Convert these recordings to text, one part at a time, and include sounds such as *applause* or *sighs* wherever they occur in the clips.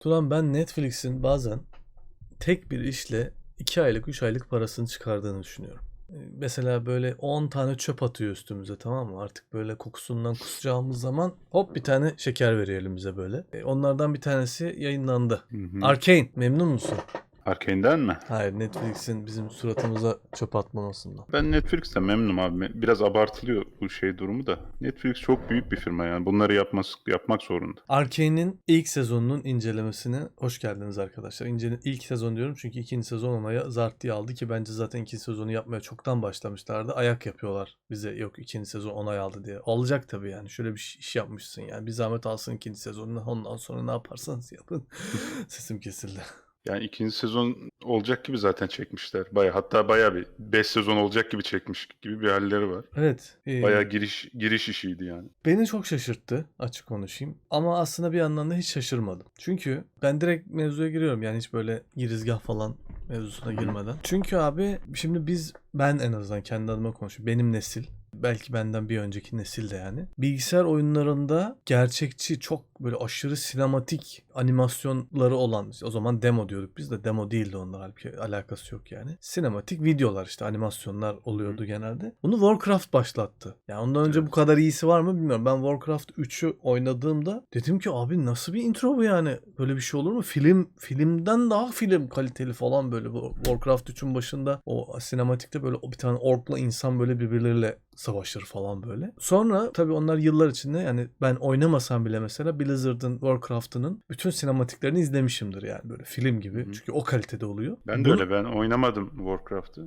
Turan ben Netflix'in bazen tek bir işle 2 aylık 3 aylık parasını çıkardığını düşünüyorum. Ee, Mesela böyle 10 tane çöp atıyor üstümüze tamam mı? Artık böyle kokusundan kusacağımız zaman hop bir tane şeker veriyor elimize böyle. Ee, Onlardan bir tanesi yayınlandı. Hı hı. Arcane memnun musun? Arkane'den mi? Hayır Netflix'in bizim suratımıza çöp atmamasından. Ben Netflix'ten memnunum abi. Biraz abartılıyor bu şey durumu da. Netflix çok büyük bir firma yani. Bunları yapması, yapmak zorunda. Arcane'in ilk sezonunun incelemesine hoş geldiniz arkadaşlar. İnce, ilk sezon diyorum çünkü ikinci sezon onaya zart diye aldı ki bence zaten ikinci sezonu yapmaya çoktan başlamışlardı. Ayak yapıyorlar bize yok ikinci sezon onay aldı diye. Alacak tabii yani şöyle bir iş yapmışsın yani. Bir zahmet alsın ikinci sezonunu ondan sonra ne yaparsanız yapın. *laughs* Sesim kesildi. Yani ikinci sezon olacak gibi zaten çekmişler. Baya hatta baya bir 5 sezon olacak gibi çekmiş gibi bir halleri var. Evet. e, Baya giriş giriş işiydi yani. Beni çok şaşırttı açık konuşayım. Ama aslında bir yandan da hiç şaşırmadım. Çünkü ben direkt mevzuya giriyorum. Yani hiç böyle girizgah falan mevzusuna girmeden. Çünkü abi şimdi biz ben en azından kendi adıma konuşuyorum. Benim nesil belki benden bir önceki nesil de yani. Bilgisayar oyunlarında gerçekçi çok böyle aşırı sinematik animasyonları olan o zaman demo diyorduk biz de demo değildi onlar halbuki alakası yok yani. Sinematik videolar işte animasyonlar oluyordu genelde. Bunu Warcraft başlattı. Yani ondan önce Evet. bu kadar iyisi var mı bilmiyorum. Ben Warcraft 3'ü oynadığımda dedim ki abi nasıl bir intro bu yani? Böyle bir şey olur mu? Film filmden daha film kaliteli falan böyle bu Warcraft 3'ün başında o sinematikte böyle bir tane orkla insan böyle birbirleriyle savaşır falan böyle. Sonra tabii onlar yıllar içinde yani ben oynamasam bile mesela Blizzard'ın Warcraft'ının bütün sinematiklerini izlemişimdir yani böyle film gibi. Hı. Çünkü o kalitede oluyor. Ben de Bunu- öyle. Ben oynamadım Warcraft'ı.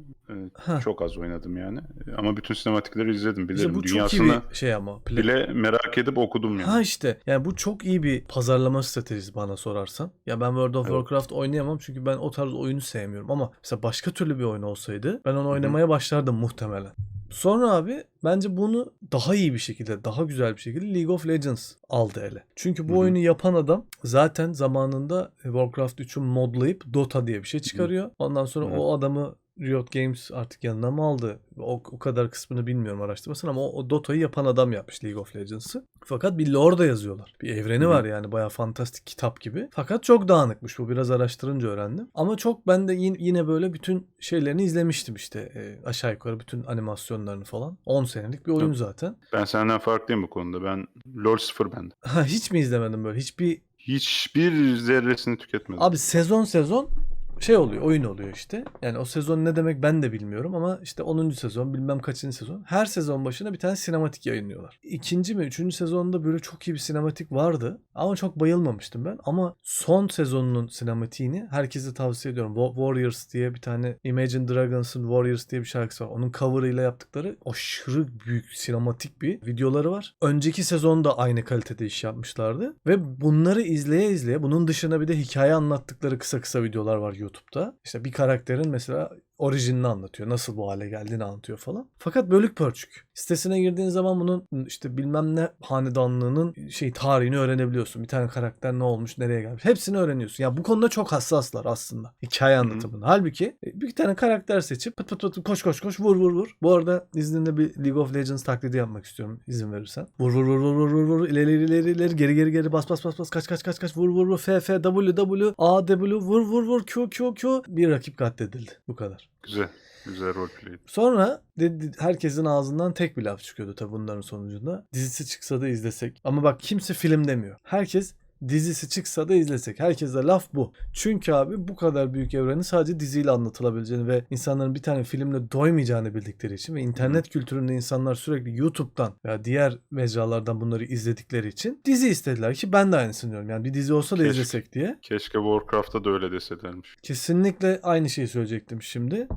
Ha. çok az oynadım yani. Ama bütün sinematikleri izledim. İşte Bilirim. bu çok iyi Dünyasını bir şey ama. Play- bile merak edip okudum yani. Ha işte yani bu çok iyi bir pazarlama stratejisi bana sorarsan. Ya ben World of Evet. Warcraft oynayamam çünkü ben o tarz oyunu sevmiyorum ama mesela başka türlü bir oyun olsaydı ben onu oynamaya başlardım muhtemelen. Sonra abi bence bunu daha iyi bir şekilde, daha güzel bir şekilde League of Legends aldı ele. Çünkü bu Hı hı. oyunu yapan adam zaten zamanında Warcraft 3'ü modlayıp Dota diye bir şey çıkarıyor. Ondan sonra Hı hı. o adamı Riot Games artık yanına mı aldı? O, o kadar kısmını bilmiyorum araştırmasını ama o, o Dota'yı yapan adam yapmış League of Legends'ı. Fakat bir lore da yazıyorlar. Bir evreni Hı var yani bayağı fantastik kitap gibi. Fakat çok dağınıkmış bu. Biraz araştırınca öğrendim. Ama çok ben de yine, böyle bütün şeylerini izlemiştim işte. E, aşağı yukarı bütün animasyonlarını falan. 10 senelik bir oyun Yok. zaten. Ben senden farklıyım bu konuda. Ben LoL 0 bende. Ha, hiç mi izlemedim böyle? Hiçbir Hiçbir zerresini tüketmedim. Abi sezon sezon şey oluyor, oyun oluyor işte. Yani o sezon ne demek ben de bilmiyorum ama işte 10. sezon bilmem kaçıncı sezon. Her sezon başına bir tane sinematik yayınlıyorlar. İkinci mi, üçüncü sezonda böyle çok iyi bir sinematik vardı. Ama çok bayılmamıştım ben. Ama son sezonunun sinematiğini herkese tavsiye ediyorum. Wa- Warriors diye bir tane Imagine Dragons'ın Warriors diye bir şarkısı var. Onun cover'ıyla yaptıkları aşırı büyük sinematik bir videoları var. Önceki sezonda aynı kalitede iş yapmışlardı. Ve bunları izleye izleye bunun dışında bir de hikaye anlattıkları kısa kısa videolar var YouTube'da. İşte bir karakterin mesela orijinini anlatıyor. Nasıl bu hale geldiğini anlatıyor falan. Fakat bölük pörçük. Sitesine girdiğin zaman bunun işte bilmem ne hanedanlığının şey tarihini öğrenebiliyorsun. Bir tane karakter ne olmuş, nereye gelmiş. Hepsini öğreniyorsun. Ya bu konuda çok hassaslar aslında. Hikaye anlatımında. Halbuki e, bir tane karakter seçip pıt pıt pıt koş koş koş vur vur vur. Bu arada izninle bir League of Legends taklidi yapmak istiyorum izin verirsen. Vur vur vur vur vur vur vur ileri ileri ileri geri geri geri bas bas bas bas kaç kaç kaç kaç vur vur vur F F W W A W vur vur vur Q Q Q bir rakip katledildi. Bu kadar. Güzel. Güzel roleplay. Sonra dedi, herkesin ağzından tek bir laf çıkıyordu tabi bunların sonucunda. Dizisi çıksa da izlesek. Ama bak kimse film demiyor. Herkes dizisi çıksa da izlesek. Herkese laf bu. Çünkü abi bu kadar büyük evrenin sadece diziyle anlatılabileceğini ve insanların bir tane filmle doymayacağını bildikleri için ve internet kültüründe insanlar sürekli YouTube'dan veya diğer mecralardan bunları izledikleri için dizi istediler ki ben de aynısını diyorum. Yani bir dizi olsa da Keşke. izlesek diye. Keşke Warcraft'ta da öyle deselermiş. Kesinlikle aynı şeyi söyleyecektim şimdi.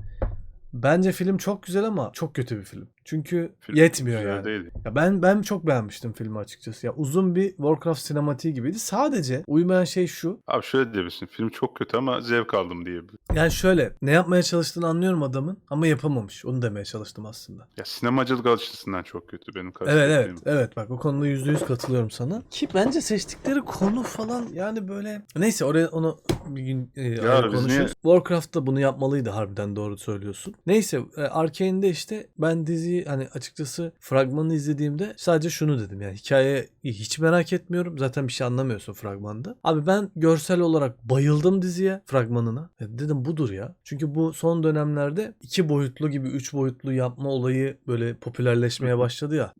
Bence film çok güzel ama çok kötü bir film. Çünkü Film yetmiyor yani. Değil. Ya ben ben çok beğenmiştim filmi açıkçası. Ya uzun bir Warcraft sinematiği gibiydi. Sadece uymayan şey şu. Abi şöyle diyebilirsin. Film çok kötü ama zevk aldım diyebilirsin. Yani şöyle ne yapmaya çalıştığını anlıyorum adamın ama yapamamış. Onu demeye çalıştım aslında. Ya sinemacılık açısından çok kötü benim Evet kastettiğim. evet evet bak o konuda yüzde yüz katılıyorum sana. Ki bence seçtikleri konu falan yani böyle neyse oraya onu bir gün e, niye- konuşuruz. Warcraft da bunu yapmalıydı harbiden doğru söylüyorsun. Neyse e, Arkane'de işte ben diziyi hani açıkçası fragmanı izlediğimde sadece şunu dedim yani hikaye hiç merak etmiyorum. Zaten bir şey anlamıyorsun fragmanda. Abi ben görsel olarak bayıldım diziye fragmanına. Dedim budur ya. Çünkü bu son dönemlerde iki boyutlu gibi üç boyutlu yapma olayı böyle popülerleşmeye başladı ya.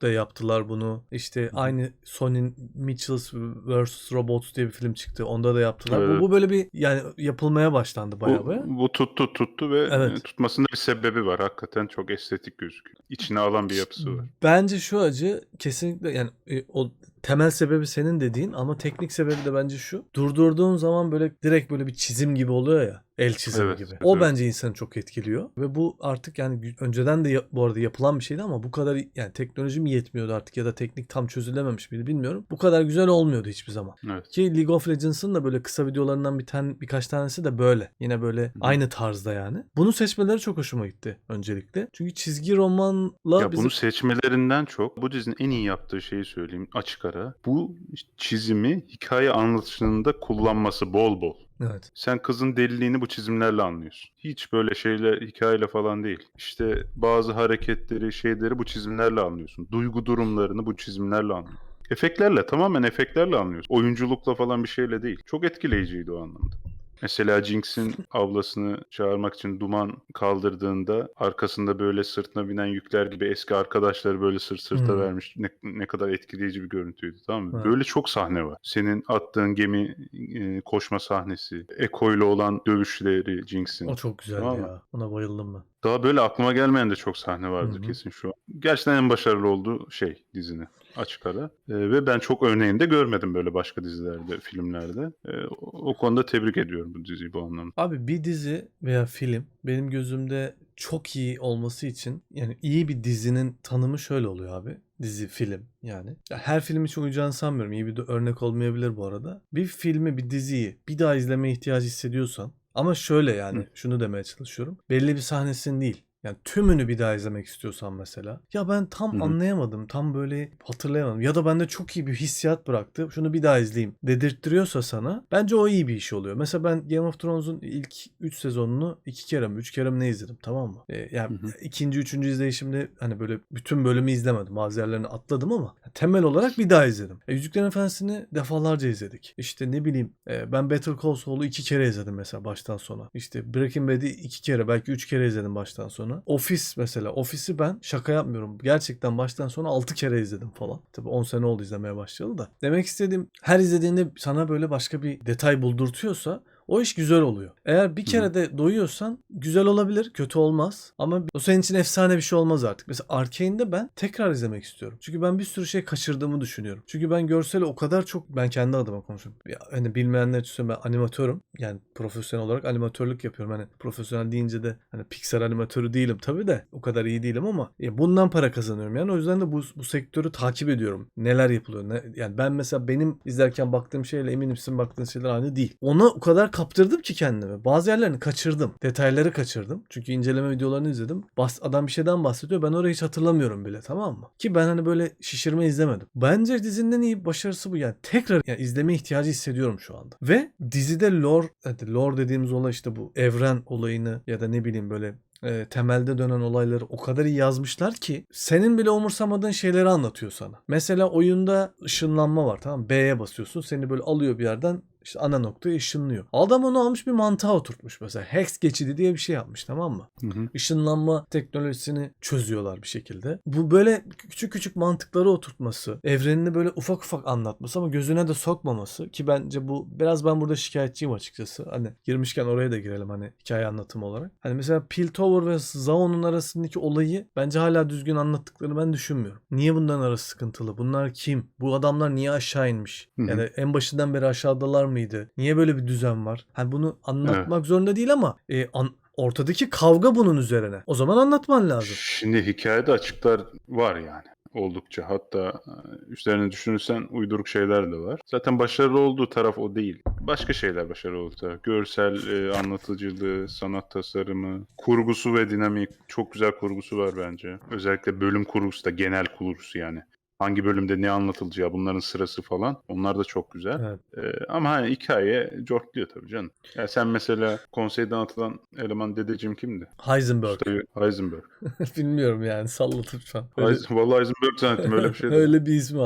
Spider-Verse'de yaptılar bunu. İşte aynı Sony'nin Mitchells vs. Robots diye bir film çıktı. Onda da yaptılar. Bu, Evet. bu böyle bir yani yapılmaya başlandı baya baya. Bu, bu tuttu tuttu ve Evet. e, tutmasında bir sebebi var. Hakikaten çok estetik gözüküyor. İçine alan bir yapısı var. Bence şu acı kesinlikle yani e, o temel sebebi senin dediğin ama teknik sebebi de bence şu. Durdurduğun zaman böyle direkt böyle bir çizim gibi oluyor ya. El çizimi Evet, gibi. O evet. bence insanı çok etkiliyor. Ve bu artık yani önceden de bu arada yapılan bir şeydi ama bu kadar yani teknoloji mi yetmiyordu artık ya da teknik tam çözülememiş miydi bilmiyorum. Bu kadar güzel olmuyordu hiçbir zaman. Evet. Ki League of Legends'ın da böyle kısa videolarından bir tane birkaç tanesi de böyle. Yine böyle aynı tarzda yani. Bunu seçmeleri çok hoşuma gitti öncelikle. Çünkü çizgi romanla Ya bizim bunu seçmelerinden çok bu dizinin en iyi yaptığı şeyi söyleyeyim açık ara. Bu çizimi hikaye anlatışında kullanması bol bol. Evet. Sen kızın deliliğini bu çizimlerle anlıyorsun. Hiç böyle şeyle hikayeyle falan değil. İşte bazı hareketleri, şeyleri bu çizimlerle anlıyorsun. Duygu durumlarını bu çizimlerle anlıyorsun. Efektlerle, tamamen efektlerle anlıyorsun. Oyunculukla falan bir şeyle değil. Çok etkileyiciydi o anlamda. Mesela Jinx'in ablasını çağırmak için duman kaldırdığında arkasında böyle sırtına binen yükler gibi eski arkadaşları böyle sırt sırta Hmm. vermiş. Ne, ne kadar etkileyici bir görüntüydü tamam mı? Evet. Böyle çok sahne var. Senin attığın gemi e, koşma sahnesi, Echo ile olan dövüşleri Jinx'in. O çok güzeldi Tamam mı? ya. Ona bayıldım ben. Daha böyle aklıma gelmeyen de çok sahne hı. kesin şu an. Gerçekten en başarılı olduğu şey dizinin açık ara. Ee, ve ben çok örneğini de görmedim böyle başka dizilerde, filmlerde. Ee, o, o konuda tebrik ediyorum bu diziyi bu anlamda. Abi bir dizi veya film benim gözümde çok iyi olması için yani iyi bir dizinin tanımı şöyle oluyor abi. Dizi, film yani. Ya her film için uyacağını sanmıyorum. İyi bir de örnek olmayabilir bu arada. Bir filmi, bir diziyi bir daha izleme ihtiyacı hissediyorsan ama şöyle yani Hı. şunu demeye çalışıyorum. Belli bir sahnesini değil. Yani tümünü bir daha izlemek istiyorsan mesela. Ya ben tam Hı hı. anlayamadım. Tam böyle hatırlayamadım. Ya da bende çok iyi bir hissiyat bıraktı. Şunu bir daha izleyeyim dedirttiriyorsa sana bence o iyi bir iş oluyor. Mesela ben Game of Thrones'un ilk 3 sezonunu 2 kere mi 3 kere mi ne izledim tamam mı? Ee, yani Hı hı. ikinci üçüncü izleyişimde hani böyle bütün bölümü izlemedim. Bazı yerlerini atladım ama temel olarak bir daha izledim. E, Yüzüklerin Efendisi'ni defalarca izledik. İşte ne bileyim e, ben Better Call Saul'u iki kere izledim mesela baştan sona. İşte Breaking Bad'i iki kere belki üç kere izledim baştan sona. Office mesela. Office'i ben şaka yapmıyorum. Gerçekten baştan sona altı kere izledim falan. Tabii 10 sene oldu izlemeye başlayalı da. Demek istediğim her izlediğinde sana böyle başka bir detay buldurtuyorsa o iş güzel oluyor. Eğer bir kere de doyuyorsan güzel olabilir, kötü olmaz. Ama o senin için efsane bir şey olmaz artık. Mesela Arkane'de ben tekrar izlemek istiyorum. Çünkü ben bir sürü şey kaçırdığımı düşünüyorum. Çünkü ben görseli o kadar çok ben kendi adıma konuşuyorum. Ya, hani bilmeyenler için ben animatörüm. Yani profesyonel olarak animatörlük yapıyorum. Hani profesyonel deyince de hani Pixar animatörü değilim tabii de o kadar iyi değilim ama e, bundan para kazanıyorum. Yani o yüzden de bu, bu sektörü takip ediyorum. Neler yapılıyor. Ne, yani ben mesela benim izlerken baktığım şeyle eminim sizin baktığınız şeyler aynı değil. Ona o kadar kaptırdım ki kendimi. Bazı yerlerini kaçırdım. Detayları kaçırdım. Çünkü inceleme videolarını izledim. Bas, adam bir şeyden bahsediyor. Ben orayı hiç hatırlamıyorum bile tamam mı? Ki ben hani böyle şişirme izlemedim. Bence dizinin iyi başarısı bu. Yani tekrar yani izleme ihtiyacı hissediyorum şu anda. Ve dizide lore, hadi lore dediğimiz olay işte bu evren olayını ya da ne bileyim böyle e, temelde dönen olayları o kadar iyi yazmışlar ki senin bile umursamadığın şeyleri anlatıyor sana. Mesela oyunda ışınlanma var tamam? B'ye basıyorsun seni böyle alıyor bir yerden işte ana noktaya ışınlıyor. Adam onu almış bir mantığa oturtmuş mesela. Hex geçidi diye bir şey yapmış tamam mı? Hı hı. ışınlanma teknolojisini çözüyorlar bir şekilde. Bu böyle küçük küçük mantıkları oturtması, evrenini böyle ufak ufak anlatması ama gözüne de sokmaması ki bence bu biraz ben burada şikayetçiyim açıkçası. Hani girmişken oraya da girelim hani hikaye anlatımı olarak. Hani mesela Piltover ve Zaun'un arasındaki olayı bence hala düzgün anlattıklarını ben düşünmüyorum. Niye bunların arası sıkıntılı? Bunlar kim? Bu adamlar niye aşağı inmiş? Hı hı. Yani en başından beri aşağıdalar mıydı? Niye böyle bir düzen var? Hani bunu anlatmak zorunda değil ama e, an- ortadaki kavga bunun üzerine. O zaman anlatman lazım. Şimdi hikayede açıklar var yani oldukça. Hatta e, üstlerini düşünürsen uyduruk şeyler de var. Zaten başarılı olduğu taraf o değil. Başka şeyler başarılı olduğu taraf. Görsel e, anlatıcılığı, sanat tasarımı, kurgusu ve dinamik. Çok güzel kurgusu var bence. Özellikle bölüm kurgusu da genel kurgusu yani. Hangi bölümde ne anlatılacağı bunların sırası falan onlar da çok güzel. Evet. Ee, ama hani hikaye cortluyor tabii canım. Ya sen mesela konseyden atılan eleman dedeciğim kimdi? Heisenberg. Ustayı Heisenberg. *laughs* Bilmiyorum yani sallatıp şu an. Öyle, Vallahi Heisenberg zannettim öyle bir şey. *laughs* öyle bir ismi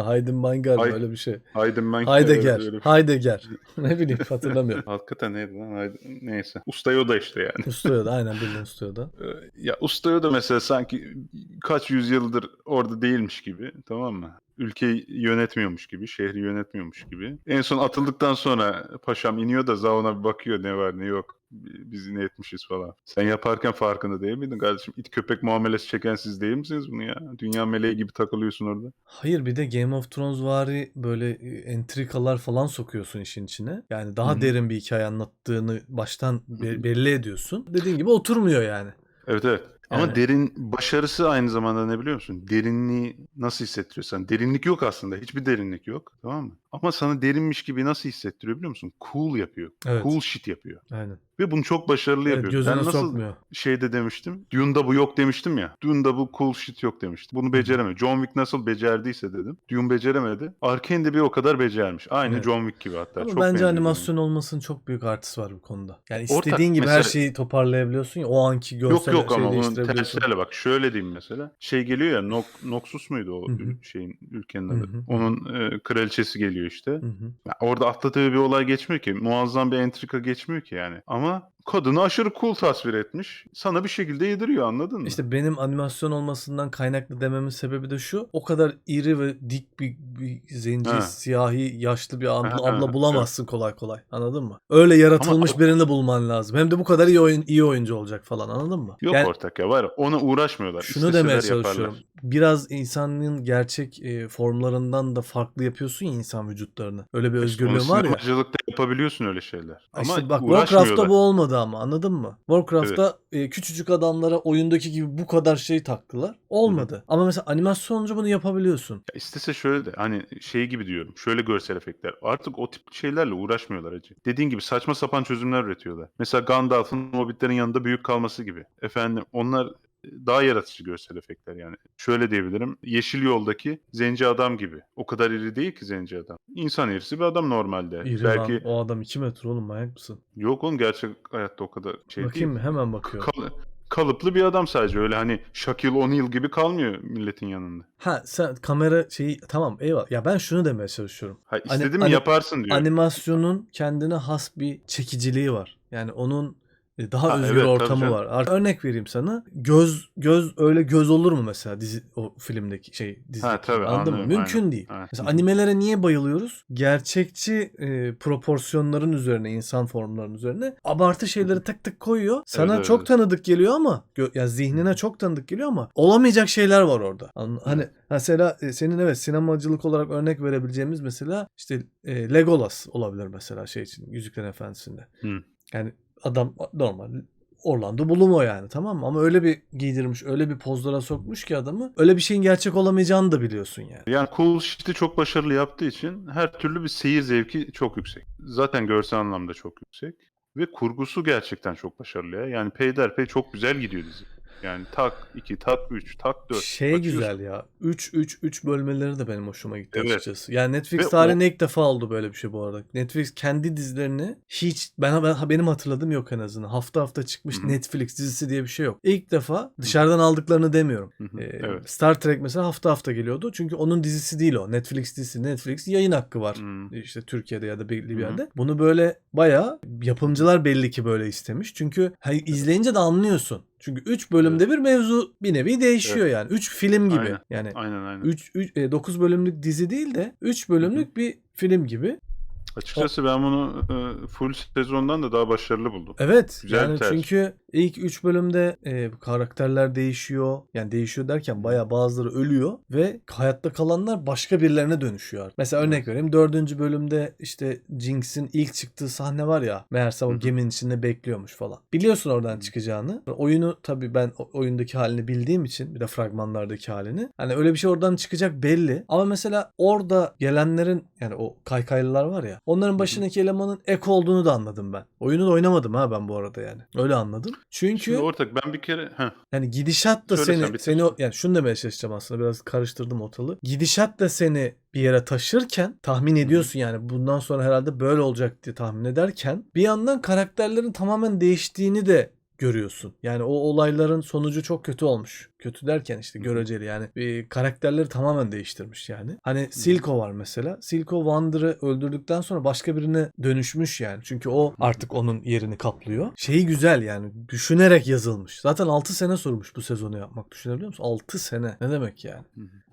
galiba Hay- öyle bir şey. Heidenberg. Heidegger. öyle bir şey. Heidegger. *laughs* ne bileyim hatırlamıyorum. Hakikaten neydi lan? Heide- Neyse. Ustayı o da işte yani. Ustoya da aynen bildim Ustoya da. Ee, Ya Ustayı da mesela sanki kaç yüzyıldır orada değilmiş gibi tamam mı? Ülkeyi yönetmiyormuş gibi, şehri yönetmiyormuş gibi. En son atıldıktan sonra paşam iniyor da Zaun'a bir bakıyor ne var ne yok. Biz ne etmişiz falan. Sen yaparken farkında değil miydin kardeşim? İt köpek muamelesi çeken siz değil misiniz bunu ya? Dünya meleği gibi takılıyorsun orada. Hayır bir de Game of Thrones vari böyle e, entrikalar falan sokuyorsun işin içine. Yani daha Hı hı. derin bir hikaye anlattığını baştan be- belli ediyorsun. Dediğin gibi oturmuyor yani. Evet evet. Ama Yani- derin başarısı aynı zamanda ne biliyor musun? Derinliği nasıl hissettiriyorsan. Derinlik yok aslında. Hiçbir derinlik yok. Tamam mı? Ama sana derinmiş gibi nasıl hissettiriyor biliyor musun? Cool yapıyor. Evet. Cool shit yapıyor. Aynen. Ve bunu çok başarılı Evet, yapıyor. gözüne ben nasıl sokmuyor. şeyde demiştim. Dune'da bu yok demiştim ya. Dune'da bu cool shit yok demiştim. Bunu beceremiyor. John Wick nasıl becerdiyse dedim. Dune beceremedi. Arkane de bir o kadar becermiş. Aynı Evet. John Wick gibi hatta. Ama çok bence animasyon olmasının çok büyük artısı var bu konuda. Yani Ortak, istediğin gibi her mesela- şeyi toparlayabiliyorsun ya. O anki görsel Yok yok ama değiştirebiliyorsun. terslerle bak şöyle diyeyim mesela. Şey geliyor ya Noxus muydu o Hı hı. ül- şeyin ülkenin adı. hı. Onun e, kraliçesi geliyor işte. Hı hı. Ya orada atladığı bir olay geçmiyor ki. Muazzam bir entrika geçmiyor ki yani. Ama kadını aşırı cool tasvir etmiş. Sana bir şekilde yediriyor anladın mı? İşte benim animasyon olmasından kaynaklı dememin sebebi de şu. O kadar iri ve dik bir, bir zenci, Ha. siyahi, yaşlı bir abla, abla bulamazsın kolay kolay. Anladın mı? Öyle yaratılmış Ama birini bulman lazım. Hem de bu kadar iyi oyun iyi oyuncu olacak falan. Anladın mı? Yok Yani ortak ya var. ya, Ona uğraşmıyorlar. şunu İsteseler demeye yaparlar. çalışıyorum. Biraz insanın gerçek e, formlarından da farklı yapıyorsun ya insan vücutlarını. Öyle bir özgürlüğün var ya. Yapabiliyorsun öyle şeyler. Ama İşte bak. Warcraft'ta bu olmadı ama anladın mı? Warcraft'ta e, küçücük adamlara oyundaki gibi bu kadar şey taktılar. Olmadı. Ama mesela animasyon olunca bunu yapabiliyorsun. Ya istese şöyle de hani şey gibi diyorum. Şöyle görsel efektler. Artık o tip şeylerle uğraşmıyorlar acı. Dediğin gibi saçma sapan çözümler üretiyorlar. Mesela Gandalf'ın Hobbitlerin yanında büyük kalması gibi. Efendim onlar daha yaratıcı görsel efektler yani. Şöyle diyebilirim. Yeşil yoldaki zenci adam gibi. O kadar iri değil ki zenci adam. İnsan irisi bir adam normalde. İri Belki lan. O adam 2 metre oğlum manyak mısın? yok oğlum gerçek hayatta o kadar şey Bakayım değil. mı? Hemen bakıyorum. Kal- kalıplı bir adam sadece. Öyle hani Shaquille O'Neal gibi kalmıyor milletin yanında. Ha sen kamera şeyi tamam eyvallah. Ya ben şunu demeye çalışıyorum. Ha, Hani- istediğimi hani- yaparsın diyor. Animasyonun kendine has bir çekiciliği var. Yani onun daha Ha, özgür evet, ortamı var. Ar- Örnek vereyim sana. Göz göz öyle göz olur mu mesela dizi o filmdeki şey dizi. Ha, tabii, Anladın mı? anlıyorum, Mümkün aynen. değil. Evet. Mesela animelere niye bayılıyoruz? Gerçekçi e, proporsiyonların üzerine, insan formlarının üzerine abartı şeyleri tık tık koyuyor. Sana evet, çok evet. tanıdık geliyor ama ya zihnine çok tanıdık geliyor ama olamayacak şeyler var orada. An- Hani mesela e, senin evet sinemacılık olarak örnek verebileceğimiz mesela işte e, Legolas olabilir mesela şey için Yüzüklerin Efendisi'nde. Hı. Yani adam normal Orlando Bloom o yani tamam mı? Ama öyle bir giydirmiş, öyle bir pozlara sokmuş ki adamı. Öyle bir şeyin gerçek olamayacağını da biliyorsun yani. Yani cool shit'i çok başarılı yaptığı için her türlü bir seyir zevki çok yüksek. Zaten görsel anlamda çok yüksek. Ve kurgusu gerçekten çok başarılı ya. Yani peyderpey çok güzel gidiyor dizi. Yani tak 2, tak 3, tak 4. Şey güzel ya. 3 3 3 bölmeleri de benim hoşuma gitti Evet. açıkçası. Yani Netflix Ve o- ilk defa oldu böyle bir şey bu arada. Netflix kendi dizilerini hiç ben, ben benim hatırladığım yok en azından. Hafta hafta çıkmış Hı hı. Netflix dizisi diye bir şey yok. İlk defa dışarıdan aldıklarını demiyorum. Ee, evet. Star Trek mesela hafta hafta geliyordu. Çünkü onun dizisi değil o. Netflix dizisi. Netflix yayın hakkı var. Hmm. İşte Türkiye'de ya da belli bir yerde. Bunu böyle bayağı yapımcılar belli ki böyle istemiş. Çünkü hani izleyince de anlıyorsun. Çünkü 3 bölümde bir mevzu bir nevi değişiyor yani. 3 film gibi. Aynen. Yani Aynen aynen. 3 9 bölümlük dizi değil de 3 bölümlük bir film gibi. Açıkçası ben bunu e, full sezondan da daha başarılı buldum. Evet. Güzel yani tercih. çünkü ilk 3 bölümde e, karakterler değişiyor. Yani değişiyor derken bayağı bazıları ölüyor ve hayatta kalanlar başka birilerine dönüşüyor. Mesela örnek vereyim. 4. bölümde işte Jinx'in ilk çıktığı sahne var ya. Meğerse o geminin içinde bekliyormuş falan. Biliyorsun oradan çıkacağını. Oyunu tabii ben oyundaki halini bildiğim için bir de fragmanlardaki halini. Hani öyle bir şey oradan çıkacak belli. Ama mesela orada gelenlerin yani o kaykaylılar var ya. Onların başındaki elemanın ek olduğunu da anladım ben. Oyunu da oynamadım ha ben bu arada yani. Öyle anladım. Çünkü Şimdi ortak ben bir kere heh, yani gidişat da Söyle sen, seni bitir. seni yani şunu demeye çalışacağım aslında biraz karıştırdım ortalığı. Gidişat da seni bir yere taşırken tahmin ediyorsun yani bundan sonra herhalde böyle olacak diye tahmin ederken bir yandan karakterlerin tamamen değiştiğini de görüyorsun. Yani o olayların sonucu çok kötü olmuş. Kötü derken işte göreceli yani bir karakterleri tamamen değiştirmiş yani. Hani Silco var mesela. Silco Wander'ı öldürdükten sonra başka birine dönüşmüş yani. Çünkü o artık onun yerini kaplıyor. Şeyi güzel yani düşünerek yazılmış. Zaten 6 sene sormuş bu sezonu yapmak. Düşünebiliyor musun? 6 sene. Ne demek yani?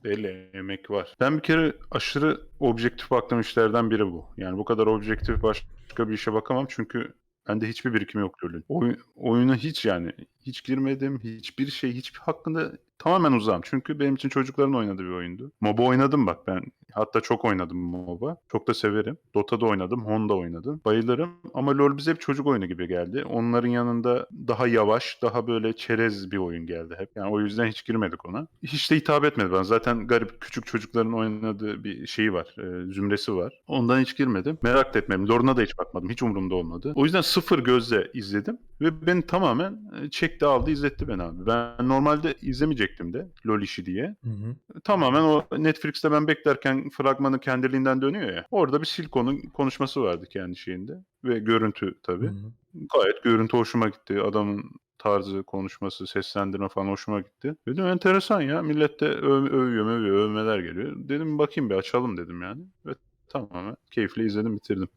belli emek var. Ben bir kere aşırı objektif baktığım işlerden biri bu. Yani bu kadar objektif başka bir işe bakamam çünkü bende hiçbir birikim yok LoL'ün. Oy, oyuna hiç yani hiç girmedim. Hiçbir şey hiçbir hakkında tamamen uzağım. Çünkü benim için çocukların oynadığı bir oyundu. MOBA oynadım bak ben. Hatta çok oynadım MOBA. Çok da severim. Dota'da oynadım. Honda oynadım. Bayılırım. Ama LoL bize hep çocuk oyunu gibi geldi. Onların yanında daha yavaş, daha böyle çerez bir oyun geldi hep. Yani o yüzden hiç girmedik ona. Hiç de hitap etmedi bana. Zaten garip küçük çocukların oynadığı bir şeyi var. e, zümresi var. Ondan hiç girmedim. Merak da etmedim. Lore'una da hiç bakmadım. Hiç umurumda olmadı. O yüzden sıfır gözle izledim. Ve beni tamamen e, çekti aldı izletti beni abi. Ben normalde izlemeyecektim de LoL işi diye. Hı hı. Tamamen o Netflix'te ben beklerken fragmanı kendiliğinden dönüyor ya. Orada bir Silco'nun konuşması vardı kendi şeyinde. Ve görüntü tabii. Hı hı. Gayet görüntü hoşuma gitti. Adamın tarzı, konuşması, seslendirme falan hoşuma gitti. Dedim enteresan ya. Millet de öv, övüyor, övüyor, övmeler geliyor. Dedim bakayım bir açalım dedim yani. Ve tamamen keyifle izledim, bitirdim.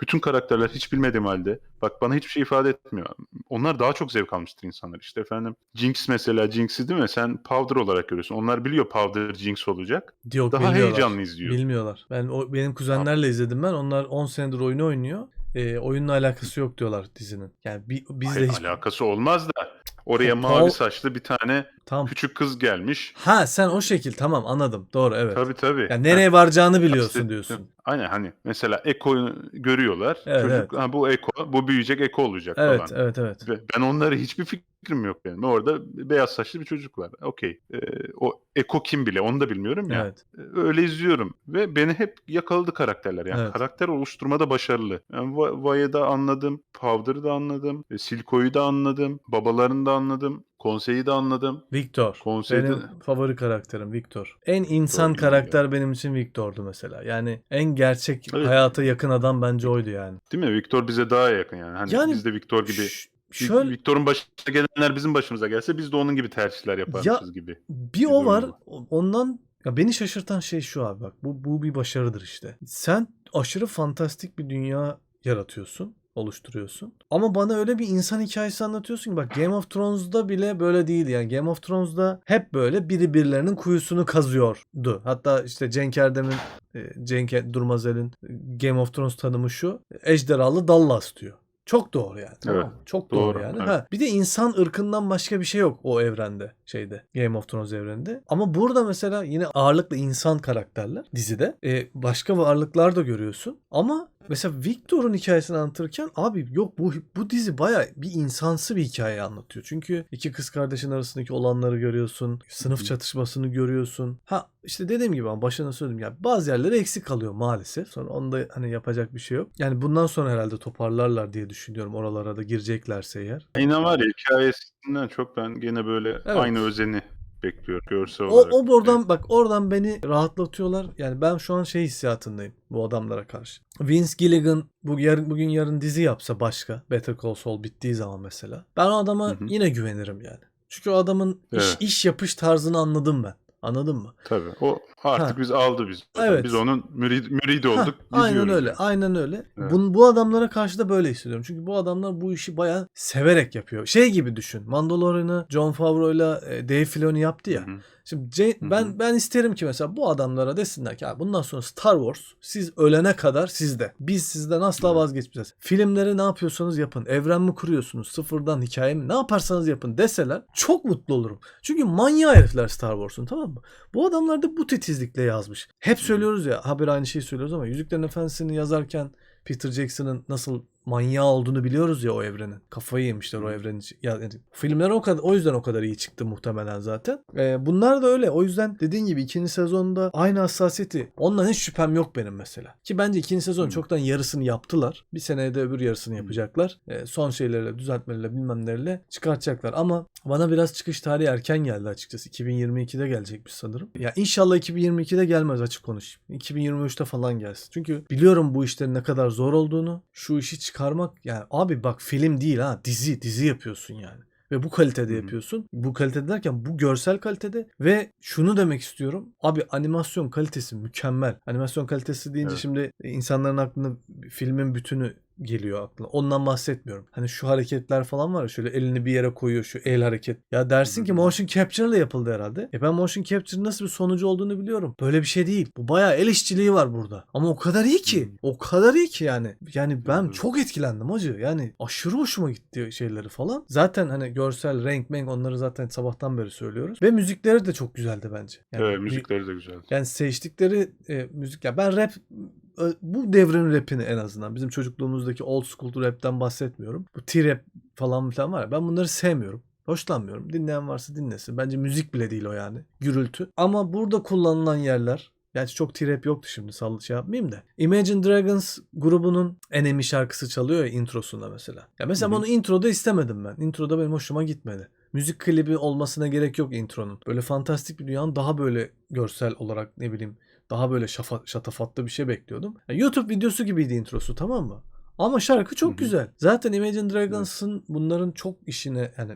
Bütün karakterler hiç bilmediğim halde bak bana hiçbir şey ifade etmiyor. Onlar daha çok zevk almıştır insanlar. İşte efendim Jinx mesela Jinx'i değil mi? Sen Powder olarak görüyorsun. Onlar biliyor Powder Jinx olacak. Yok Daha bilmiyorlar. heyecanlı izliyor. Bilmiyorlar. Ben o benim kuzenlerle izledim ben. Onlar 10 senedir oyunu oynuyor. Ee, oyunla alakası yok diyorlar dizinin. Yani bi- bizle Hayır, hiç alakası olmaz da. Oraya Paul- mavi saçlı bir tane tam küçük kız gelmiş. Ha sen o şekil tamam anladım. Doğru evet. Tabii tabii. Yani nereye varacağını biliyorsun diyorsun. Aynen hani mesela Eko'yu görüyorlar. Evet, Çocuk ha, bu Eko, bu büyüyecek Eko olacak Evet falan. evet evet. Ve ben onlara hiçbir fikrim yok benim. Orada beyaz saçlı bir çocuk var. Okey. Ee, o Eko kim bile onu da bilmiyorum ya. Evet. Ee, Öyle izliyorum ve beni hep yakaladı karakterler. Yani Evet. karakter oluşturmada başarılı. Yani Va- Vay'ı da anladım, Powder'ı da anladım, e, Silco'yu da anladım, babalarını da anladım, Konseyi de anladım. Victor. Konseyde- Benim favori karakterim Victor. En insan Victor karakter benim için Victor'du mesela. Yani en gerçek Evet. hayata yakın adam bence oydu yani. Değil mi? Victor bize daha yakın yani. Hani Yani biz de Victor gibi şöyle Victor'un başına gelenler bizim başımıza gelse biz de onun gibi tercihler yaparmışız gibi. bir o var. Ondan ya beni şaşırtan şey şu abi bak. Bu bu bir başarıdır işte. Sen aşırı fantastik bir dünya yaratıyorsun oluşturuyorsun. Ama bana öyle bir insan hikayesi anlatıyorsun ki bak Game of Thrones'da bile böyle değildi. Yani Game of Thrones'da hep böyle biri birilerinin kuyusunu kazıyordu. Hatta işte Cenk Erdem'in e, Cenk Durmazel'in Game of Thrones tanımı şu. Ejderhalı Dallas diyor. Çok doğru yani. tamam Evet? Çok doğru, doğru, yani. evet. Ha, bir de insan ırkından başka bir şey yok o evrende şeyde Game of Thrones evreninde. Ama burada mesela yine ağırlıklı insan karakterler dizide. E, başka varlıklar da görüyorsun. Ama mesela Victor'un hikayesini anlatırken abi yok bu bu dizi baya bir insansı bir hikaye anlatıyor. Çünkü iki kız kardeşin arasındaki olanları görüyorsun. Sınıf çatışmasını görüyorsun. Ha işte dediğim gibi ama başına söyledim ya bazı yerleri eksik kalıyor maalesef. Sonra onda hani yapacak bir şey yok. Yani bundan sonra herhalde toparlarlar diye düşünüyorum oralara da gireceklerse eğer. Yine var ya hikayesinden çok ben gene böyle Evet. aynı özeni bekliyorum görsel O, olarak. o oradan bak oradan beni rahatlatıyorlar. Yani ben şu an şey hissiyatındayım bu adamlara karşı. Vince Gilligan bu yarın bugün yarın dizi yapsa başka Better Call Saul bittiği zaman mesela. Ben o adama Hı hı. yine güvenirim yani. Çünkü o adamın iş, Evet. iş yapış tarzını anladım ben. Anladın mı? Tabii. O artık Ha. biz aldı biz. Evet. Biz onun mürid, müridi olduk. aynen gidiyoruz öyle. Aynen öyle. Evet. Bu, bu adamlara karşı da böyle hissediyorum. Çünkü bu adamlar bu işi bayağı severek yapıyor. Şey gibi düşün. Mandalorian'ı John Favreau'yla e, Dave Filoni yaptı ya. Hı. Şimdi hı. ben ben isterim ki mesela bu adamlara desinler ki "Abi bundan sonra Star Wars siz ölene kadar sizde. Biz sizden asla vazgeçmeyeceğiz. Filmleri ne yapıyorsanız yapın. Evren mi kuruyorsunuz? Sıfırdan hikaye mi? Ne yaparsanız yapın deseler çok mutlu olurum. Çünkü manyağı herifler Star Wars'un tamam mı? Bu adamlar da bu titizlikle yazmış. Hep söylüyoruz ya haber aynı şeyi söylüyoruz ama Yüzüklerin Efendisi'ni yazarken Peter Jackson'ın nasıl manyağı olduğunu biliyoruz ya o evrenin. Kafayı yemişler o evrenin. Ya, yani filmler o kadar o yüzden o kadar iyi çıktı muhtemelen zaten. Ee, bunlar da öyle. O yüzden dediğin gibi ikinci sezonda aynı hassasiyeti. Ondan hiç şüphem yok benim mesela. Ki bence ikinci sezon Hı. çoktan yarısını yaptılar. Bir seneye de öbür yarısını yapacaklar. Ee, son şeylerle, düzeltmelerle bilmem nelerle çıkartacaklar. Ama bana biraz çıkış tarihi erken geldi açıkçası. 2022'de gelecekmiş sanırım. Ya inşallah 2022'de gelmez açık konuşayım. 2023'te falan gelsin. Çünkü biliyorum bu işlerin ne kadar zor olduğunu. Şu işi çıkarmak yani abi bak film değil ha dizi dizi yapıyorsun yani. Ve bu kalitede yapıyorsun. Bu kalitede derken bu görsel kalitede ve şunu demek istiyorum. Abi animasyon kalitesi mükemmel. Animasyon kalitesi deyince Evet. şimdi insanların aklına filmin bütünü geliyor aklına. Ondan bahsetmiyorum. Hani şu hareketler falan var ya şöyle elini bir yere koyuyor şu el hareket. Ya dersin ki motion capture ile yapıldı herhalde. E ben motion capture nasıl bir sonucu olduğunu biliyorum. Böyle bir şey değil. Bu bayağı el işçiliği var burada. Ama o kadar iyi ki. O kadar iyi ki yani. Yani ben çok etkilendim hacı. Yani aşırı hoşuma gitti şeyleri falan. Zaten hani görsel, renk, menk onları zaten sabahtan beri söylüyoruz. Ve müzikleri de çok güzeldi bence. Yani evet, müzikleri de güzel. yani seçtikleri e, müzik ya ben rap bu devrin rapini en azından bizim çocukluğumuzdaki old school rapten bahsetmiyorum. Bu T-rap falan filan var ya ben bunları sevmiyorum. Hoşlanmıyorum. Dinleyen varsa dinlesin. Bence müzik bile değil o yani. Gürültü. Ama burada kullanılan yerler Gerçi çok T-rap yoktu şimdi sal şey yapmayayım da. Imagine Dragons grubunun Enemy şarkısı çalıyor ya introsunda mesela. Ya mesela Hı hı. onu introda istemedim ben. Introda benim hoşuma gitmedi. Müzik klibi olmasına gerek yok intronun. Böyle fantastik bir dünyanın daha böyle görsel olarak ne bileyim daha böyle şafa, şatafatlı bir şey bekliyordum. Ya YouTube videosu gibiydi introsu tamam mı? Ama şarkı çok güzel. Zaten Imagine Dragons'ın bunların çok işine yani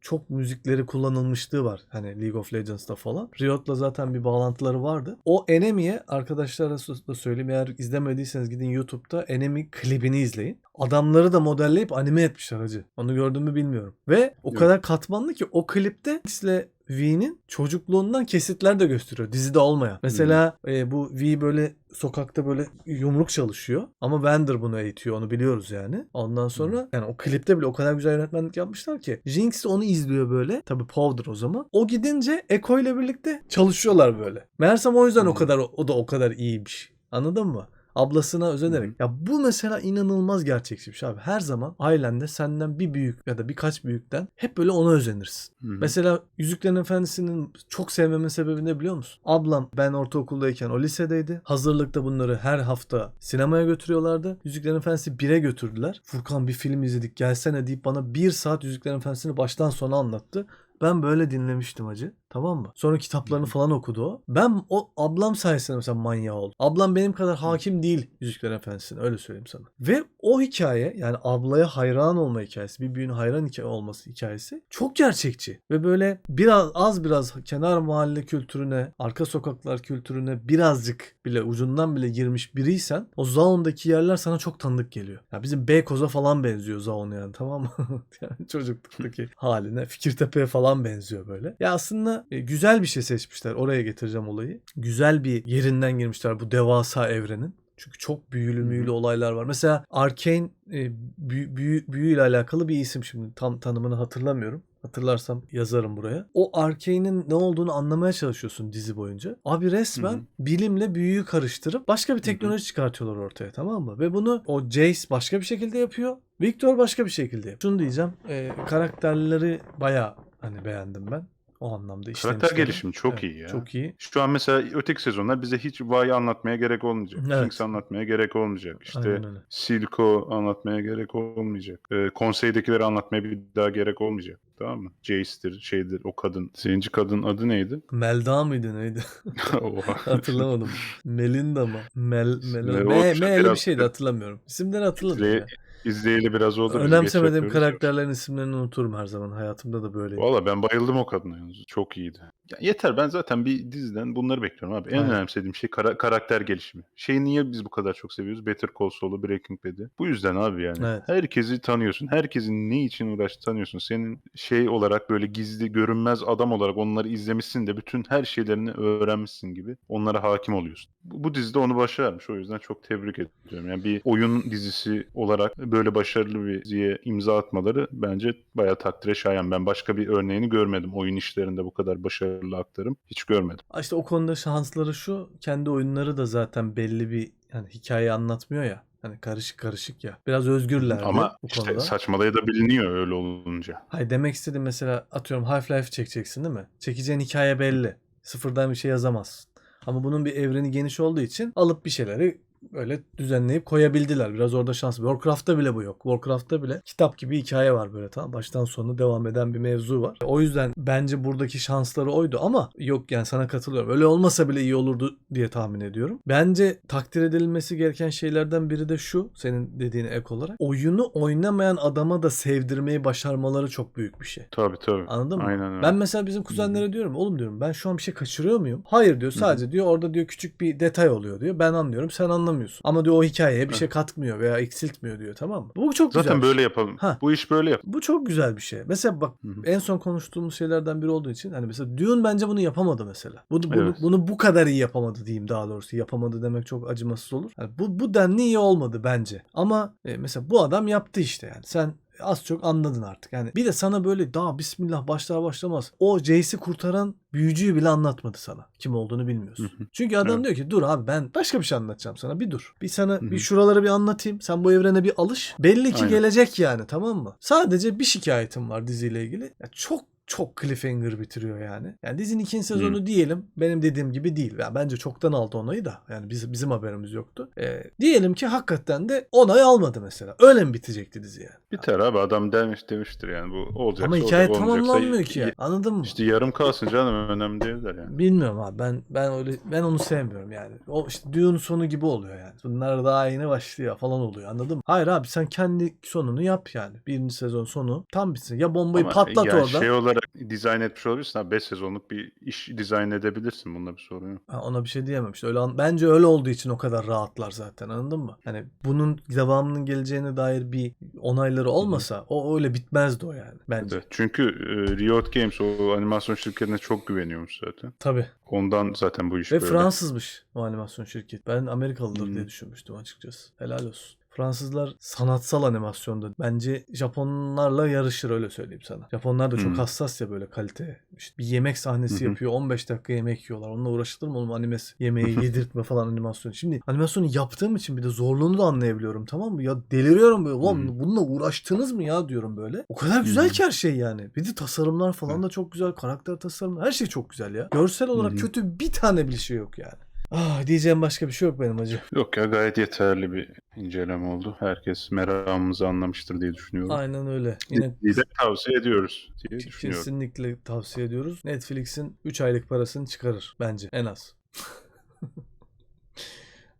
çok müzikleri kullanılmışlığı var. Hani League of Legends'ta falan. Riot'la zaten bir bağlantıları vardı. O Enemy'ye arkadaşlara da söyleyeyim eğer izlemediyseniz gidin YouTube'da Enemy klibini izleyin. Adamları da modelleyip anime etmişler hacı. Onu gördün mü bilmiyorum. Ve o Yok. kadar katmanlı ki o klipte X'le V'nin çocukluğundan kesitler de gösteriyor. Dizide olmayan. Mesela e, bu V böyle sokakta böyle yumruk çalışıyor. Ama Vander bunu eğitiyor. Onu biliyoruz yani. Ondan sonra yani o klipte bile o kadar güzel yönetmenlik yapmışlar ki. Jinx onu izliyor böyle. Tabii Powder o zaman. O gidince Echo ile birlikte çalışıyorlar böyle. Meğersem o yüzden o Hı. kadar o da o kadar iyiymiş. Anladın mı? Ablasına özenerek. Ya bu mesela inanılmaz gerçekçi bir şey abi. Her zaman ailende senden bir büyük ya da birkaç büyükten hep böyle ona özenirsin. Hı hı. Mesela Yüzüklerin Efendisi'nin çok sevmemin sebebi ne biliyor musun? Ablam ben ortaokuldayken o lisedeydi. Hazırlıkta bunları her hafta sinemaya götürüyorlardı. Yüzüklerin Efendisi 1'e götürdüler. Furkan bir film izledik gelsene deyip bana bir saat Yüzüklerin Efendisi'ni baştan sona anlattı. Ben böyle dinlemiştim acı. Tamam mı? Sonra kitaplarını falan okudu o. Ben o ablam sayesinde mesela manyağı oldum. Ablam benim kadar hakim değil Yüzüklerin Efendisi'ne öyle söyleyeyim sana. Ve o hikaye yani ablaya hayran olma hikayesi, bir büyüğün hayran hikaye olması hikayesi çok gerçekçi. Ve böyle biraz az biraz kenar mahalle kültürüne, arka sokaklar kültürüne birazcık bile ucundan bile girmiş biriysen o Zaun'daki yerler sana çok tanıdık geliyor. Ya bizim Beykoz'a falan benziyor Zaun yani tamam mı? *laughs* yani çocukluktaki *laughs* haline Fikirtepe'ye falan benziyor böyle. Ya aslında e, güzel bir şey seçmişler. Oraya getireceğim olayı. Güzel bir yerinden girmişler bu devasa evrenin. Çünkü çok büyülü müyülü olaylar var. Mesela Arkane e, büyü, büyü, büyüyle alakalı bir isim şimdi. Tam tanımını hatırlamıyorum. Hatırlarsam yazarım buraya. O Arkane'in ne olduğunu anlamaya çalışıyorsun dizi boyunca. Abi resmen Hı hı. bilimle büyüyü karıştırıp başka bir teknoloji çıkartıyorlar ortaya tamam mı? Ve bunu o Jace başka bir şekilde yapıyor. Victor başka bir şekilde yapıyor. Şunu diyeceğim. e, karakterleri bayağı hani beğendim ben. O anlamda işlemişler. Karakter gelişimi çok iyi ya. Çok iyi. Şu an mesela öteki sezonlar bize hiç Vay anlatmaya gerek olmayacak. Evet. Jinx anlatmaya gerek olmayacak. İşte. Silco anlatmaya gerek olmayacak. Ee, konseydekileri anlatmaya bir daha gerek olmayacak. Tamam mı? Jace'dir, şeydir, o kadın. Zenci kadın adı neydi? Melda mıydı neydi? *laughs* *laughs* Hatırlamadım. Melinda mı? Mel, Mel, Ne, o M, işte M bir biraz- şeydi hatırlamıyorum. İsimleri hatırladım. Re- ya. İzleyeli biraz oldu. Önemsemediğim karakterlerin isimlerini unuturum her zaman. Hayatımda da böyle. Valla ben bayıldım o kadına yalnız. Çok iyiydi. Ya yeter ben zaten bir diziden bunları bekliyorum abi. En Aynen. önemsediğim şey kara- karakter gelişimi. Şeyi niye biz bu kadar çok seviyoruz? Better Call Saul'u, Breaking Bad'i. Bu yüzden abi yani. Evet. Herkesi tanıyorsun. Herkesin ne için uğraştığını tanıyorsun. Senin şey olarak böyle gizli, görünmez adam olarak onları izlemişsin de bütün her şeylerini öğrenmişsin gibi onlara hakim oluyorsun. Bu, bu dizide onu başarmış. O yüzden çok tebrik ediyorum. Yani bir oyun dizisi olarak böyle başarılı bir diziye imza atmaları bence bayağı takdire şayan. Ben başka bir örneğini görmedim. Oyun işlerinde bu kadar başarılı aktarım hiç görmedim. İşte o konuda şansları şu. Kendi oyunları da zaten belli bir yani hikaye anlatmıyor ya. Hani karışık karışık ya. Biraz özgürlerdi Ama bu işte konuda. saçmalayabiliyor öyle olunca. Hayır demek istedim mesela atıyorum Half-Life çekeceksin değil mi? Çekeceğin hikaye belli. Sıfırdan bir şey yazamazsın. Ama bunun bir evreni geniş olduğu için alıp bir şeyleri böyle düzenleyip koyabildiler. Biraz orada şans. Warcraft'ta bile bu yok. Warcraft'ta bile kitap gibi hikaye var böyle tamam. Baştan sona devam eden bir mevzu var. O yüzden bence buradaki şansları oydu ama yok yani sana katılıyorum. Öyle olmasa bile iyi olurdu diye tahmin ediyorum. Bence takdir edilmesi gereken şeylerden biri de şu. Senin dediğine ek olarak. Oyunu oynamayan adama da sevdirmeyi başarmaları çok büyük bir şey. Tabii tabii. Anladın mı? Aynen öyle. Ben mesela bizim kuzenlere diyorum oğlum diyorum ben şu an bir şey kaçırıyor muyum? Hayır diyor sadece diyor orada diyor küçük bir detay oluyor diyor. Ben anlıyorum sen anlamıyorsun. Ama diyor o hikayeye bir şey katmıyor veya eksiltmiyor diyor tamam mı? Bu çok güzel. Zaten bir şey. böyle yapalım. Ha. Bu iş böyle yap. Bu çok güzel bir şey. Mesela bak Hı hı. en son konuştuğumuz şeylerden biri olduğu için hani mesela Dune bence bunu yapamadı mesela. Bunu, bunu, Evet. bunu bu kadar iyi yapamadı diyeyim daha doğrusu. Yapamadı demek çok acımasız olur. Yani bu, bu denli iyi olmadı bence. Ama e, mesela bu adam yaptı işte yani. Sen az çok anladın artık. Yani bir de sana böyle daha bismillah başlar başlamaz o Jace'i kurtaran büyücüyü bile anlatmadı sana. Kim olduğunu bilmiyorsun. Çünkü adam Evet. diyor ki dur abi ben başka bir şey anlatacağım sana. Bir dur. Bir sana bir şuraları bir anlatayım. Sen bu evrene bir alış. Belli ki Aynen. gelecek yani tamam mı? Sadece bir şikayetim var diziyle ilgili. Ya çok çok cliffhanger bitiriyor yani. Yani dizinin ikinci sezonu diyelim benim dediğim gibi değil. Yani bence çoktan aldı onayı da. Yani biz, bizim haberimiz yoktu. Ee, diyelim ki hakikaten de onay almadı mesela. Öyle mi bitecekti dizi yani? Biter abi adam demiş demiştir yani bu olacaksa Ama hikaye olacak, tamamlanmıyor ki. Yani. Anladın mı? İşte yarım kalsın canım önemli değiller yani. Bilmiyorum abi ben ben öyle ben onu sevmiyorum yani. O işte Dune sonu gibi oluyor yani. Bunlar daha yeni başlıyor falan oluyor anladın mı? Hayır abi sen kendi sonunu yap yani. Birinci sezon sonu tam bitsin. Ya bombayı Ama patlat yani orada. şey olarak dizayn etmiş olabilirsin abi 5 sezonluk bir iş dizayn edebilirsin bunda bir sorun yok. Ha, ona bir şey diyemem işte öyle an- bence öyle olduğu için o kadar rahatlar zaten anladın mı? Hani bunun devamının geleceğine dair bir onayları olmasa o öyle bitmezdi o yani bence. Evet. Çünkü e, Riot Games o animasyon şirketine çok güveniyormuş zaten. Tabii. Ondan zaten bu iş Ve böyle. Fransızmış o animasyon şirket. Ben Amerikalıdır Hmm. diye düşünmüştüm açıkçası. Helal olsun. Fransızlar sanatsal animasyonda bence Japonlarla yarışır öyle söyleyeyim sana. Japonlar da çok Hmm. hassas ya böyle kalite. İşte bir yemek sahnesi hı. yapıyor 15 dakika yemek yiyorlar. Onunla uğraşılır mı oğlum animes yemeği *laughs* yedirtme falan animasyon. Şimdi animasyonu yaptığım için bir de zorluğunu da anlayabiliyorum tamam mı? Ya deliriyorum böyle. Ulan Hı. bununla uğraştınız mı ya diyorum böyle. O kadar güzel ki her şey yani. Bir de tasarımlar falan Hı. da çok güzel. Karakter tasarımı her şey çok güzel ya. Görsel olarak hı. kötü bir tane bir şey yok yani. Ah, diyeceğim başka bir şey yok benim acı. Yok ya gayet yeterli bir inceleme oldu. Herkes meramımızı anlamıştır diye düşünüyorum. Aynen öyle. Yine de tavsiye ediyoruz diye düşünüyorum. kesinlikle tavsiye ediyoruz. Netflix'in 3 aylık parasını çıkarır bence en az. *laughs*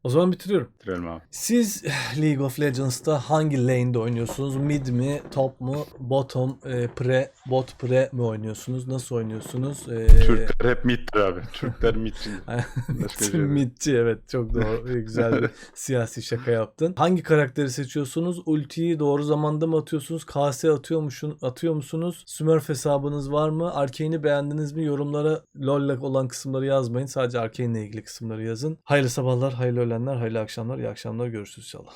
o zaman bitiriyorum. Bitirelim abi. Siz *sighs* League of Legends'ta hangi lane'de oynuyorsunuz? Mid mi, top mu, bottom, e, pre, bot pre mi oynuyorsunuz? Nasıl oynuyorsunuz? E, Türkler hep mittir abi. Türkler. *laughs* Başka şey. Midci evet çok doğru. *laughs* Güzel bir siyasi şaka yaptın. Hangi karakteri seçiyorsunuz? Ultiyi doğru zamanda mı atıyorsunuz? KS atıyor, musun, atıyor musunuz? Smurf hesabınız var mı? Arkane'i beğendiniz mi? Yorumlara LoL'le olan kısımları yazmayın. Sadece Arkane'le ilgili kısımları yazın. Hayırlı sabahlar, hayırlı öğlenler, hayırlı akşamlar. İyi akşamlar. Görüşürüz inşallah.